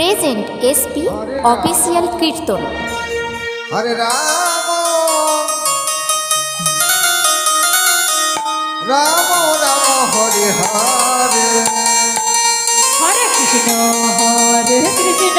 present SP official কীর্তন হরে রাম রাম রাম হরে হরে হরে কৃষ্ণ হরে কৃষ্ণ